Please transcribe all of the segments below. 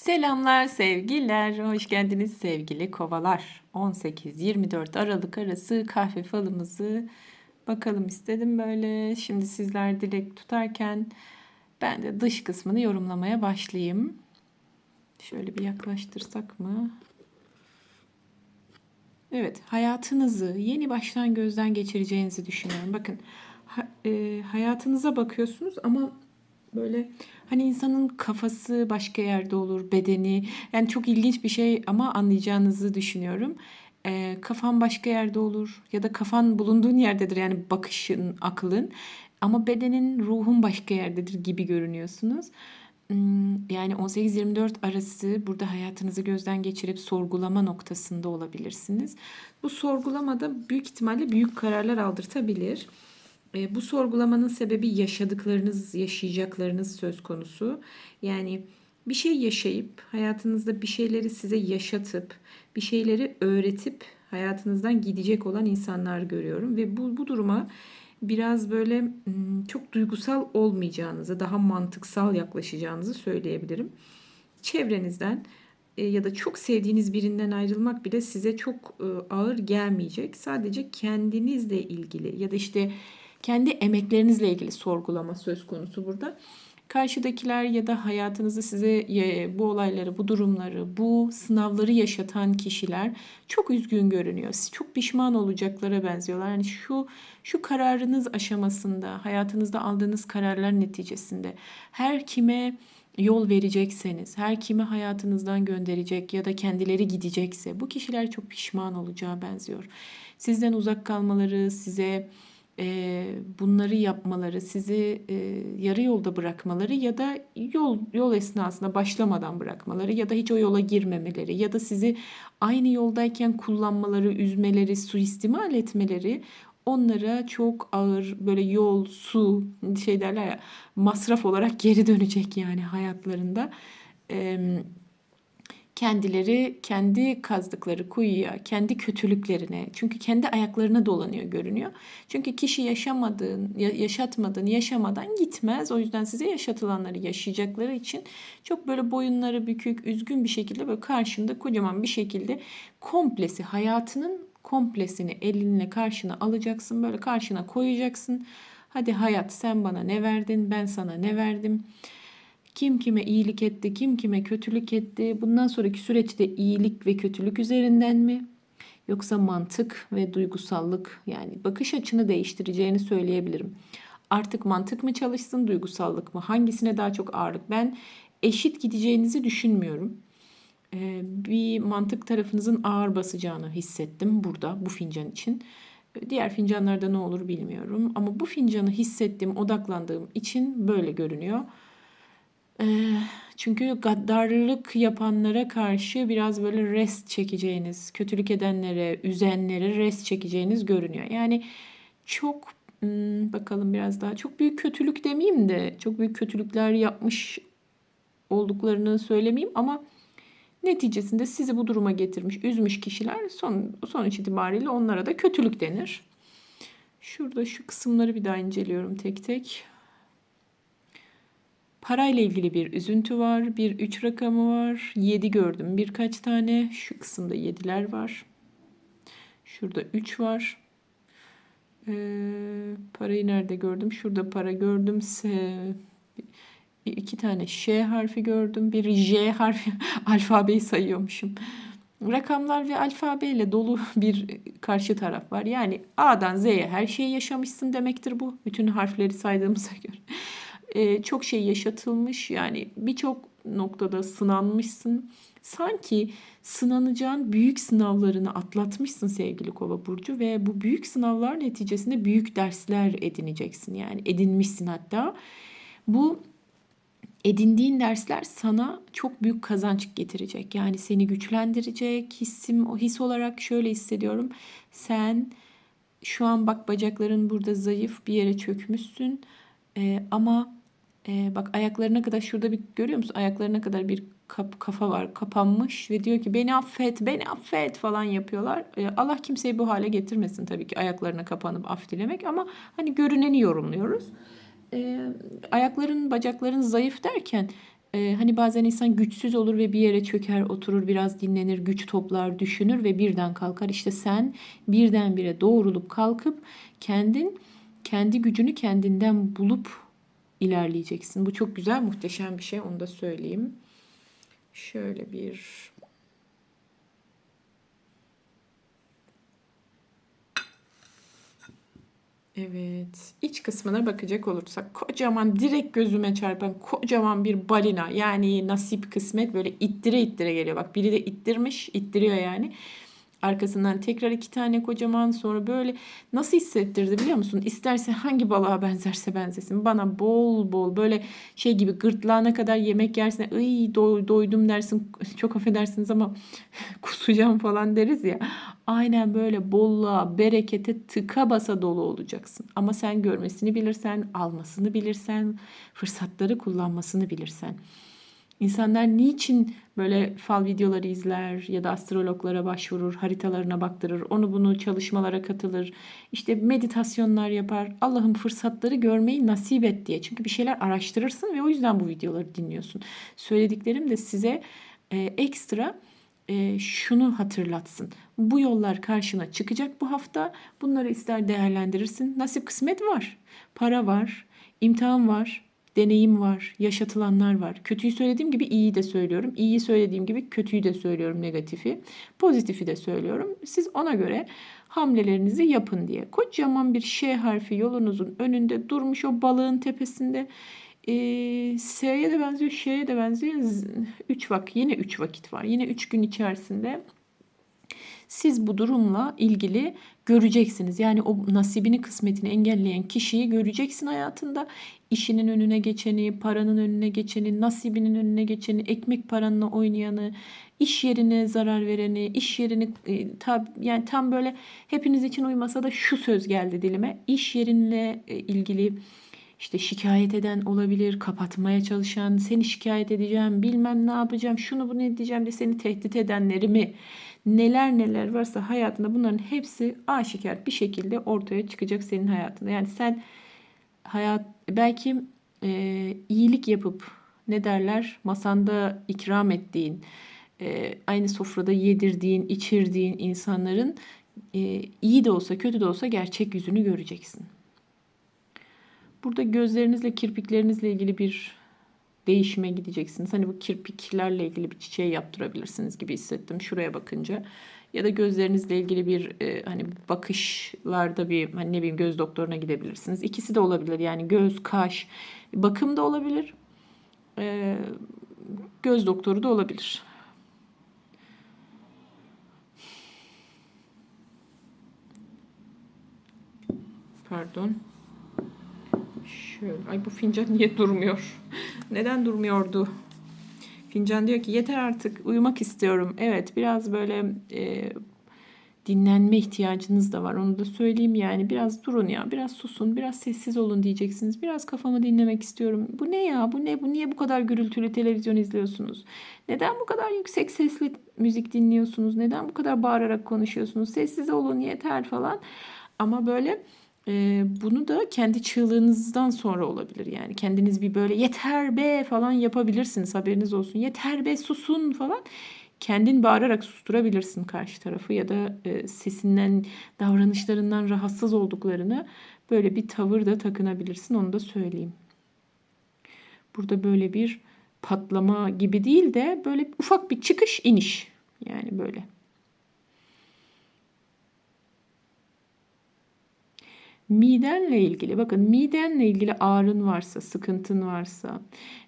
Selamlar, sevgiler. Hoş geldiniz sevgili kovalar. 18-24 Aralık arası kahve falımızı bakalım istedim böyle. Şimdi sizler dilek tutarken ben de dış kısmını yorumlamaya başlayayım. Şöyle bir yaklaştırsak mı? Evet, hayatınızı yeni baştan gözden geçireceğinizi düşünüyorum. Bakın, e, hayatınıza bakıyorsunuz ama böyle hani insanın kafası başka yerde olur, bedeni. Yani çok ilginç bir şey ama anlayacağınızı düşünüyorum. E, kafan başka yerde olur ya da kafan bulunduğun yerdedir yani bakışın, aklın. Ama bedenin, ruhun başka yerdedir gibi görünüyorsunuz. Hmm, Yani 18-24 arası burada hayatınızı gözden geçirip sorgulama noktasında olabilirsiniz. Bu sorgulamada büyük ihtimalle büyük kararlar aldırtabilir. E, bu sorgulamanın sebebi yaşadıklarınız, yaşayacaklarınız söz konusu. Yani bir şey yaşayıp hayatınızda bir şeyleri size yaşatıp bir şeyleri öğretip hayatınızdan gidecek olan insanlar görüyorum ve bu bu duruma biraz böyle hmm, çok duygusal olmayacağınızı, daha mantıksal yaklaşacağınızı söyleyebilirim. Çevrenizden e, ya da çok sevdiğiniz birinden ayrılmak bile size çok e, ağır gelmeyecek. Sadece kendinizle ilgili ya da işte kendi emeklerinizle ilgili sorgulama söz konusu burada. Karşıdakiler ya da hayatınızda size e, bu olayları, bu durumları, bu sınavları yaşatan kişiler çok üzgün görünüyor. Çok pişman olacaklara benziyorlar. Yani şu şu kararınız aşamasında, hayatınızda aldığınız kararlar neticesinde her kime yol verecekseniz, her kimi hayatınızdan gönderecek ya da kendileri gidecekse bu kişiler çok pişman olacağı benziyor. Sizden uzak kalmaları, size e, bunları yapmaları, sizi e, yarı yolda bırakmaları ya da yol yol esnasında başlamadan bırakmaları ya da hiç o yola girmemeleri ya da sizi aynı yoldayken kullanmaları, üzmeleri, suistimal etmeleri onlara çok ağır böyle yol, su şey derler ya masraf olarak geri dönecek yani hayatlarında. Eee kendileri kendi kazdıkları kuyuya, kendi kötülüklerine, çünkü kendi ayaklarına dolanıyor görünüyor. Çünkü kişi yaşamadığın, yaşatmadığın, yaşamadan gitmez. O yüzden size yaşatılanları yaşayacakları için çok böyle boyunları bükük, üzgün bir şekilde böyle karşında kocaman bir şekilde komplesi, hayatının komplesini elinle karşına alacaksın. Böyle karşına koyacaksın. Hadi hayat sen bana ne verdin, ben sana ne verdim. Kim kime iyilik etti, kim kime kötülük etti? Bundan sonraki süreçte iyilik ve kötülük üzerinden mi? Yoksa mantık ve duygusallık yani bakış açını değiştireceğini söyleyebilirim. Artık mantık mı çalışsın, duygusallık mı? Hangisine daha çok ağırlık? Ben eşit gideceğinizi düşünmüyorum. Ee, bir mantık tarafınızın ağır basacağını hissettim burada bu fincan için. Diğer fincanlarda ne olur bilmiyorum ama bu fincanı hissettiğim, odaklandığım için böyle görünüyor. Ee, çünkü gaddarlık yapanlara karşı biraz böyle rest çekeceğiniz, kötülük edenlere, üzenlere rest çekeceğiniz görünüyor. Yani çok hmm, bakalım biraz daha çok büyük kötülük demeyeyim de çok büyük kötülükler yapmış olduklarını söylemeyeyim ama neticesinde sizi bu duruma getirmiş, üzmüş kişiler son sonuç itibariyle onlara da kötülük denir. Şurada şu kısımları bir daha inceliyorum tek tek. Parayla ilgili bir üzüntü var. Bir üç rakamı var. Yedi gördüm birkaç tane. Şu kısımda yediler var. Şurada üç var. Ee, parayı nerede gördüm? Şurada para gördüm. S, iki tane Ş harfi gördüm. Bir J harfi. Alfabeyi sayıyormuşum. Rakamlar ve alfabeyle dolu bir karşı taraf var. Yani A'dan Z'ye her şeyi yaşamışsın demektir bu. Bütün harfleri saydığımıza göre e, çok şey yaşatılmış. Yani birçok noktada sınanmışsın. Sanki sınanacağın büyük sınavlarını atlatmışsın sevgili Kova burcu ve bu büyük sınavlar neticesinde büyük dersler edineceksin. Yani edinmişsin hatta. Bu edindiğin dersler sana çok büyük kazanç getirecek. Yani seni güçlendirecek. Hissim o his olarak şöyle hissediyorum. Sen şu an bak bacakların burada zayıf bir yere çökmüşsün. Ee, ama e, bak ayaklarına kadar şurada bir görüyor musun? Ayaklarına kadar bir kap, kafa var kapanmış ve diyor ki beni affet, beni affet falan yapıyorlar. E, Allah kimseyi bu hale getirmesin tabii ki ayaklarına kapanıp af dilemek ama hani görüneni yorumluyoruz. E, ayakların, bacakların zayıf derken Ee, hani bazen insan güçsüz olur ve bir yere çöker, oturur, biraz dinlenir, güç toplar, düşünür ve birden kalkar. İşte sen birdenbire doğrulup kalkıp kendin kendi gücünü kendinden bulup ilerleyeceksin. Bu çok güzel, muhteşem bir şey. Onu da söyleyeyim. Şöyle bir Evet. iç kısmına bakacak olursak kocaman direkt gözüme çarpan kocaman bir balina. Yani nasip kısmet böyle ittire ittire geliyor. Bak biri de ittirmiş, ittiriyor yani. Arkasından tekrar iki tane kocaman sonra böyle nasıl hissettirdi biliyor musun? İsterse hangi balığa benzerse benzesin. Bana bol bol böyle şey gibi gırtlağına kadar yemek yersin. Iy do doydum dersin. Çok affedersiniz ama kusacağım falan deriz ya. Aynen böyle bolluğa, berekete tıka basa dolu olacaksın. Ama sen görmesini bilirsen, almasını bilirsen, fırsatları kullanmasını bilirsen. İnsanlar niçin böyle fal videoları izler ya da astrologlara başvurur, haritalarına baktırır, onu bunu çalışmalara katılır, işte meditasyonlar yapar. Allah'ım fırsatları görmeyi nasip et diye. Çünkü bir şeyler araştırırsın ve o yüzden bu videoları dinliyorsun. Söylediklerim de size e, ekstra e, şunu hatırlatsın. Bu yollar karşına çıkacak bu hafta. Bunları ister değerlendirirsin. Nasip kısmet var. Para var. imtihan var deneyim var, yaşatılanlar var. Kötüyü söylediğim gibi iyiyi de söylüyorum. İyiyi söylediğim gibi kötüyü de söylüyorum, negatifi. Pozitifi de söylüyorum. Siz ona göre hamlelerinizi yapın diye. Kocaman bir Ş harfi yolunuzun önünde durmuş o balığın tepesinde. Ee, S'ye de benziyor, Ş'ye de benziyor. 3 vakit, yine 3 vakit var. Yine 3 gün içerisinde siz bu durumla ilgili göreceksiniz. Yani o nasibini kısmetini engelleyen kişiyi göreceksin hayatında. İşinin önüne geçeni, paranın önüne geçeni, nasibinin önüne geçeni, ekmek paranla oynayanı, iş yerine zarar vereni, iş yerini e, tab yani tam böyle hepiniz için uymasa da şu söz geldi dilime. İş yerinle e, ilgili işte şikayet eden olabilir, kapatmaya çalışan, seni şikayet edeceğim, bilmem ne yapacağım, şunu bunu edeceğim de seni tehdit edenleri mi neler neler varsa hayatında bunların hepsi aşikar bir şekilde ortaya çıkacak senin hayatında. Yani sen hayat belki e, iyilik yapıp ne derler masanda ikram ettiğin, e, aynı sofrada yedirdiğin, içirdiğin insanların e, iyi de olsa kötü de olsa gerçek yüzünü göreceksin. Burada gözlerinizle, kirpiklerinizle ilgili bir değişime gideceksiniz. Hani bu kirpiklerle ilgili bir çiçeği yaptırabilirsiniz gibi hissettim şuraya bakınca. Ya da gözlerinizle ilgili bir e, hani bakışlarda bir hani ne bileyim göz doktoruna gidebilirsiniz. İkisi de olabilir. Yani göz, kaş, bakım da olabilir. E, göz doktoru da olabilir. Pardon. Şöyle. Ay bu fincan niye durmuyor? Neden durmuyordu? Fincan diyor ki yeter artık uyumak istiyorum. Evet biraz böyle e, dinlenme ihtiyacınız da var. Onu da söyleyeyim yani biraz durun ya biraz susun biraz sessiz olun diyeceksiniz. Biraz kafamı dinlemek istiyorum. Bu ne ya bu ne bu niye bu kadar gürültülü televizyon izliyorsunuz? Neden bu kadar yüksek sesli müzik dinliyorsunuz? Neden bu kadar bağırarak konuşuyorsunuz? Sessiz olun yeter falan. Ama böyle e, bunu da kendi çığlığınızdan sonra olabilir. Yani kendiniz bir böyle yeter be falan yapabilirsiniz haberiniz olsun. Yeter be susun falan. Kendin bağırarak susturabilirsin karşı tarafı ya da e, sesinden, davranışlarından rahatsız olduklarını böyle bir tavır da takınabilirsin onu da söyleyeyim. Burada böyle bir patlama gibi değil de böyle ufak bir çıkış iniş yani böyle. Midenle ilgili bakın midenle ilgili ağrın varsa, sıkıntın varsa,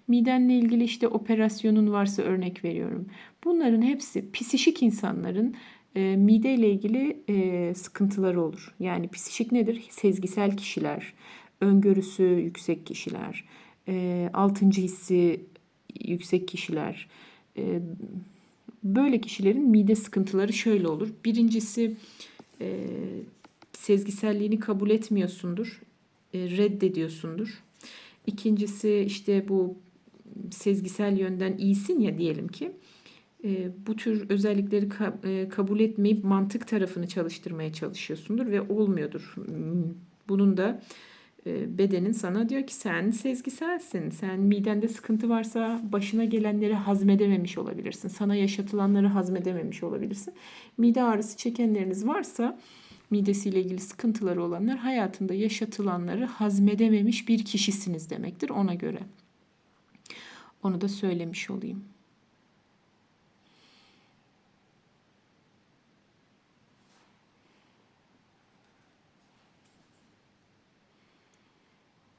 midenle ilgili işte operasyonun varsa örnek veriyorum. Bunların hepsi psişik insanların e, mideyle ilgili e, sıkıntıları olur. Yani psişik nedir? Sezgisel kişiler, öngörüsü yüksek kişiler, e, altıncı hissi yüksek kişiler. E, böyle kişilerin mide sıkıntıları şöyle olur. Birincisi e, sezgiselliğini kabul etmiyorsundur, e, reddediyorsundur. İkincisi işte bu sezgisel yönden iyisin ya diyelim ki e, bu tür özellikleri e, kabul etmeyip mantık tarafını çalıştırmaya çalışıyorsundur ve olmuyordur. Bunun da bedenin sana diyor ki sen sezgiselsin. Sen midende sıkıntı varsa başına gelenleri hazmedememiş olabilirsin. Sana yaşatılanları hazmedememiş olabilirsin. Mide ağrısı çekenleriniz varsa midesiyle ilgili sıkıntıları olanlar hayatında yaşatılanları hazmedememiş bir kişisiniz demektir ona göre. Onu da söylemiş olayım.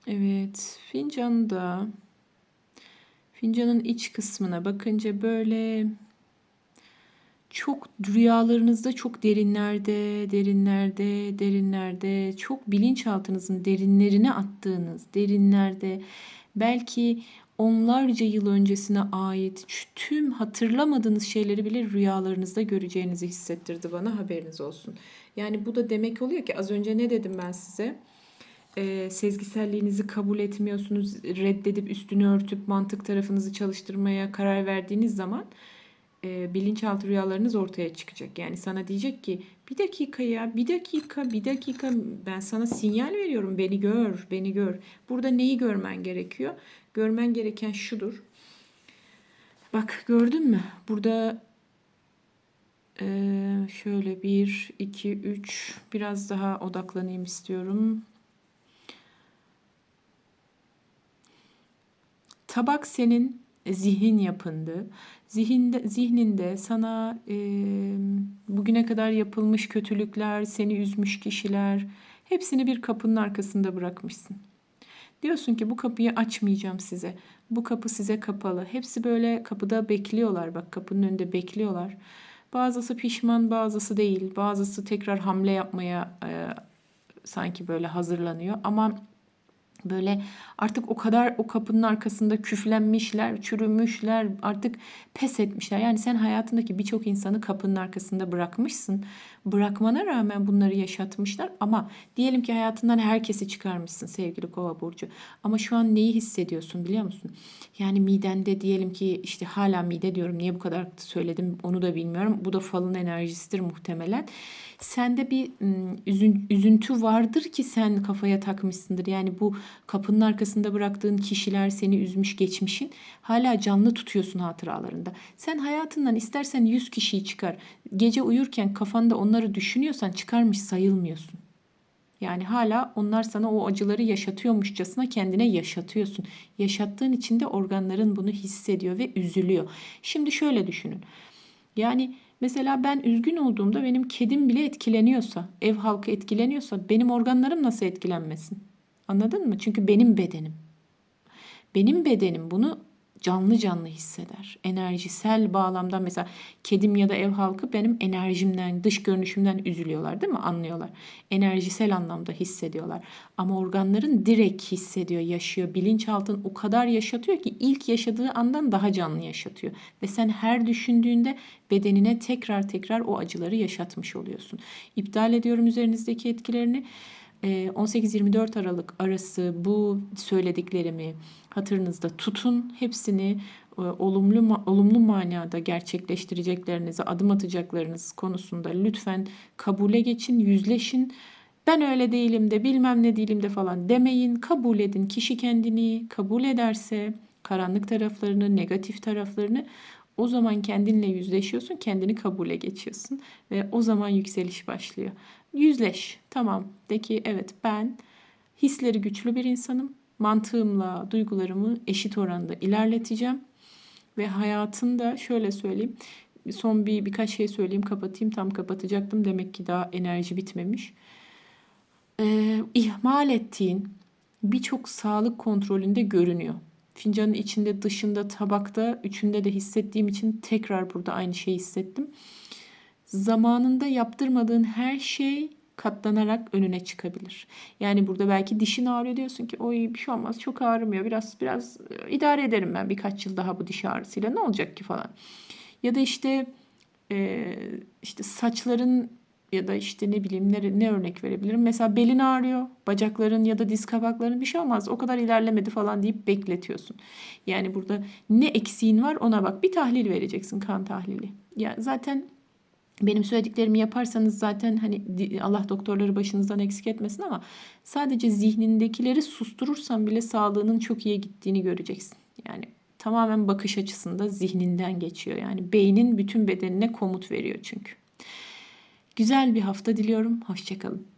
Evet, fincanda fincanın iç kısmına bakınca böyle çok rüyalarınızda çok derinlerde, derinlerde, derinlerde, çok bilinçaltınızın derinlerine attığınız derinlerde belki onlarca yıl öncesine ait tüm hatırlamadığınız şeyleri bile rüyalarınızda göreceğinizi hissettirdi bana haberiniz olsun. Yani bu da demek oluyor ki az önce ne dedim ben size? Ee, sezgiselliğinizi kabul etmiyorsunuz, reddedip üstünü örtüp mantık tarafınızı çalıştırmaya karar verdiğiniz zaman e, bilinçaltı rüyalarınız ortaya çıkacak. Yani sana diyecek ki bir dakika ya bir dakika bir dakika ben sana sinyal veriyorum beni gör beni gör. Burada neyi görmen gerekiyor? Görmen gereken şudur. Bak gördün mü? Burada e, şöyle bir, iki, üç biraz daha odaklanayım istiyorum. Tabak senin zihin yapındı. Zihinde, zihninde sana e, bugüne kadar yapılmış kötülükler, seni üzmüş kişiler hepsini bir kapının arkasında bırakmışsın. Diyorsun ki bu kapıyı açmayacağım size. Bu kapı size kapalı. Hepsi böyle kapıda bekliyorlar. Bak kapının önünde bekliyorlar. Bazısı pişman, bazısı değil. Bazısı tekrar hamle yapmaya e, sanki böyle hazırlanıyor. Ama Böyle artık o kadar o kapının arkasında küflenmişler, çürümüşler, artık pes etmişler. Yani sen hayatındaki birçok insanı kapının arkasında bırakmışsın. Bırakmana rağmen bunları yaşatmışlar ama diyelim ki hayatından herkesi çıkarmışsın sevgili Kova burcu. Ama şu an neyi hissediyorsun biliyor musun? Yani midende diyelim ki işte hala mide diyorum. Niye bu kadar söyledim onu da bilmiyorum. Bu da falın enerjisidir muhtemelen sende bir üzün, üzüntü vardır ki sen kafaya takmışsındır. Yani bu kapının arkasında bıraktığın kişiler seni üzmüş geçmişin hala canlı tutuyorsun hatıralarında. Sen hayatından istersen 100 kişiyi çıkar. Gece uyurken kafanda onları düşünüyorsan çıkarmış sayılmıyorsun. Yani hala onlar sana o acıları yaşatıyormuşçasına kendine yaşatıyorsun. Yaşattığın için de organların bunu hissediyor ve üzülüyor. Şimdi şöyle düşünün. Yani Mesela ben üzgün olduğumda benim kedim bile etkileniyorsa, ev halkı etkileniyorsa benim organlarım nasıl etkilenmesin? Anladın mı? Çünkü benim bedenim. Benim bedenim bunu canlı canlı hisseder. Enerjisel bağlamda mesela kedim ya da ev halkı benim enerjimden, dış görünüşümden üzülüyorlar değil mi? Anlıyorlar. Enerjisel anlamda hissediyorlar. Ama organların direkt hissediyor, yaşıyor. Bilinçaltın o kadar yaşatıyor ki ilk yaşadığı andan daha canlı yaşatıyor. Ve sen her düşündüğünde bedenine tekrar tekrar o acıları yaşatmış oluyorsun. İptal ediyorum üzerinizdeki etkilerini. 18-24 Aralık arası bu söylediklerimi hatırınızda tutun. Hepsini e, olumlu olumlu manada gerçekleştireceklerinizi, adım atacaklarınız konusunda lütfen kabule geçin, yüzleşin. Ben öyle değilim de bilmem ne değilim de falan demeyin. Kabul edin. Kişi kendini kabul ederse karanlık taraflarını, negatif taraflarını o zaman kendinle yüzleşiyorsun, kendini kabule geçiyorsun ve o zaman yükseliş başlıyor. Yüzleş. Tamam. De ki evet ben hisleri güçlü bir insanım. Mantığımla duygularımı eşit oranda ilerleteceğim. Ve hayatında şöyle söyleyeyim. Son bir birkaç şey söyleyeyim kapatayım. Tam kapatacaktım. Demek ki daha enerji bitmemiş. Ee, ihmal ettiğin birçok sağlık kontrolünde görünüyor. Fincanın içinde, dışında, tabakta, üçünde de hissettiğim için tekrar burada aynı şeyi hissettim zamanında yaptırmadığın her şey katlanarak önüne çıkabilir. Yani burada belki dişin ağrıyor diyorsun ki oy bir şey olmaz çok ağrımıyor biraz biraz idare ederim ben birkaç yıl daha bu diş ağrısıyla ne olacak ki falan. Ya da işte e, işte saçların ya da işte ne bileyim ne, ne örnek verebilirim. Mesela belin ağrıyor, bacakların ya da diz kapakların bir şey olmaz. O kadar ilerlemedi falan deyip bekletiyorsun. Yani burada ne eksiğin var ona bak. Bir tahlil vereceksin kan tahlili. Ya zaten Benim söylediklerimi yaparsanız zaten hani Allah doktorları başınızdan eksik etmesin ama sadece zihnindekileri susturursan bile sağlığının çok iyi gittiğini göreceksin. Yani tamamen bakış açısında zihninden geçiyor. Yani beynin bütün bedenine komut veriyor çünkü. Güzel bir hafta diliyorum. Hoşçakalın.